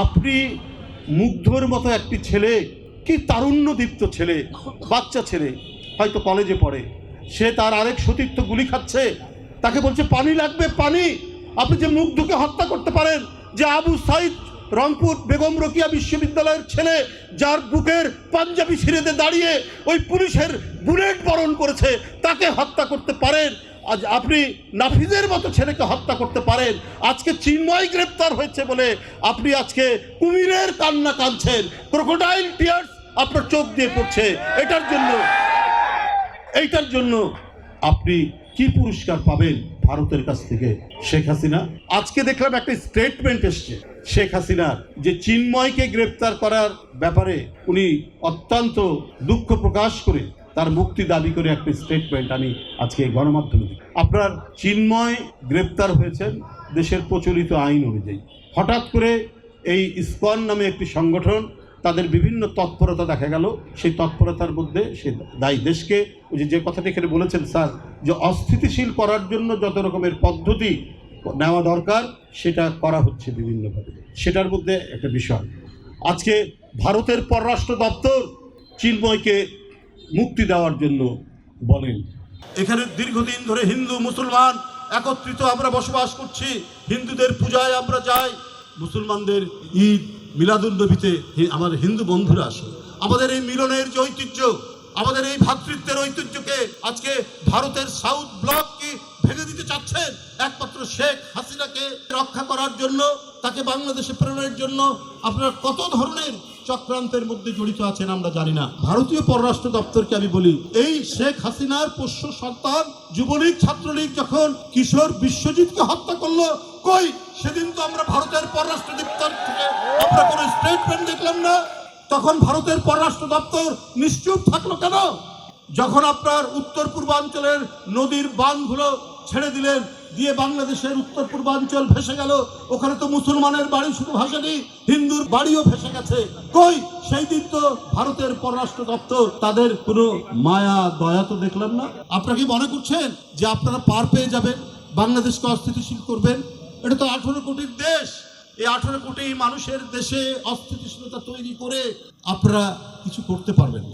আপনি মুগ্ধর মতো একটি ছেলে, কি তারুণ্যদীপ্ত ছেলে, বাচ্চা ছেলে, হয়তো কলেজে পড়ে। সে তার আরেক সতীর্থ গুলি খাচ্ছে, তাকে বলছে, পানি লাগবে, পানি। আপনি যে মুগ্ধকে হত্যা করতে পারেন, যে আবু সাইদ রংপুর বেগম রকিয়া বিশ্ববিদ্যালয়ের ছেলে, যার বুকের পাঞ্জাবি সিঁড়িতে দাঁড়িয়ে ওই পুলিশের বুলেট বরণ করেছে, তাকে হত্যা করতে পারেন। আজ আপনি নাফিজের মতো ছেলেকে হত্যা করতে পারেন। আজকে চিন্ময় গ্রেপ্তার হয়েছে বলে আপনি আজকে কুমিরের কান্না কাঁদছেন। ক্রোকোডাইল টিয়ার্স আপনার চোখ দিয়ে পড়ছে। এটার জন্য, এইটার জন্য আপনি কি পুরস্কার পাবেন ভারতের কাছ থেকে? শেখ হাসিনা? আজকে দেখলাম একটা স্টেটমেন্ট এসছে। শেখ হাসিনার যে চিন্ময়কে গ্রেপ্তার করার ব্যাপারে উনি অত্যন্ত দুঃখ প্রকাশ করে তার মুক্তি দাবি করে একটা স্টেটমেন্ট আমি আজকে গণমাধ্যমে দেখি। আপনার চিন্ময় গ্রেপ্তার হয়েছেন, দেশের প্রচলিত আইন অনুযায়ী। হঠাৎ করে এই ইসকন নামে একটি সংগঠন, তাদের বিভিন্ন তৎপরতা দেখা গেল। সেই তৎপরতার মধ্যে সে দায়ী দেশকে, ওই যে যে কথাটি এখানে বলেছেন স্যার, যে অস্থিতিশীল করার জন্য যত রকমের পদ্ধতি নেওয়া দরকার, সেটা করা হচ্ছে বিভিন্নভাবে। সেটার মধ্যে একটা বিষয়। আজকে ভারতের পররাষ্ট্র দপ্তর চিন্ময়কে মুক্তি দেওয়ার জন্য বলেন। এখানে দীর্ঘদিন ধরে হিন্দু, মুসলমান একত্রিত আমরা বসবাস করছি। হিন্দুদের পূজায় আমরা যাই। মুসলমানদের ঈদ মিলাদুল নবীতে আমার হিন্দু বন্ধুরা আসে। আমাদের এই মিলনের যে ঐতিহ্য, আমাদের এই ভ্রাতৃত্বের ঐতিহ্যকে আজকে ভারতের সাউথ ব্লক কি দিতে চাচ্ছেন একমাত্র শেখ হাসিনাকে রক্ষা করার জন্য, তাকে বাংলাদেশে প্রেরণের জন্য কত ধরনের চক্রান্তের মধ্যে জড়িত আছেন আমরা জানি না। ভারতীয় পররাষ্ট্র দপ্তরকে আমি বলি, এই শেখ হাসিনার পোষ্য সন্তান, যুবলীগ, ছাত্রলীগ যখন কিশোর বিশ্বজিৎকে হত্যা করল, কই? সেদিন তো আমরা ভারতের পররাষ্ট্র দপ্তর থেকে আমরা কোনো স্টেটমেন্ট দেখলাম না। তখন ভারতের পররাষ্ট্র দপ্তর নিশ্চুপ থাকল কেন? যখন আপনার উত্তর পূর্বাঞ্চলের নদীর বাঁধগুলো ছেড়ে দিলেন, দিয়ে বাংলাদেশের উত্তর পূর্বাঞ্চল ভেসে গেল। ওখানে তো মুসলমানের বাড়ি শুধু ভাসেনি, হিন্দুর বাড়িও ভেসে গেছে। কই? সেই দিন তো ভারতের পররাষ্ট্র দপ্তর, তাদের কোনো মায়া, দয়া তো দেখলাম না। আপনারা কি মনে করছেন যে আপনারা পার পেয়ে যাবেন? বাংলাদেশকে অস্থিতিশীল করবেন? এটা তো আঠারো কোটির দেশ। এই আঠারো কোটি মানুষের দেশে অস্থিতিশীলতা তৈরি করে আপনারা কিছু করতে পারবেন না।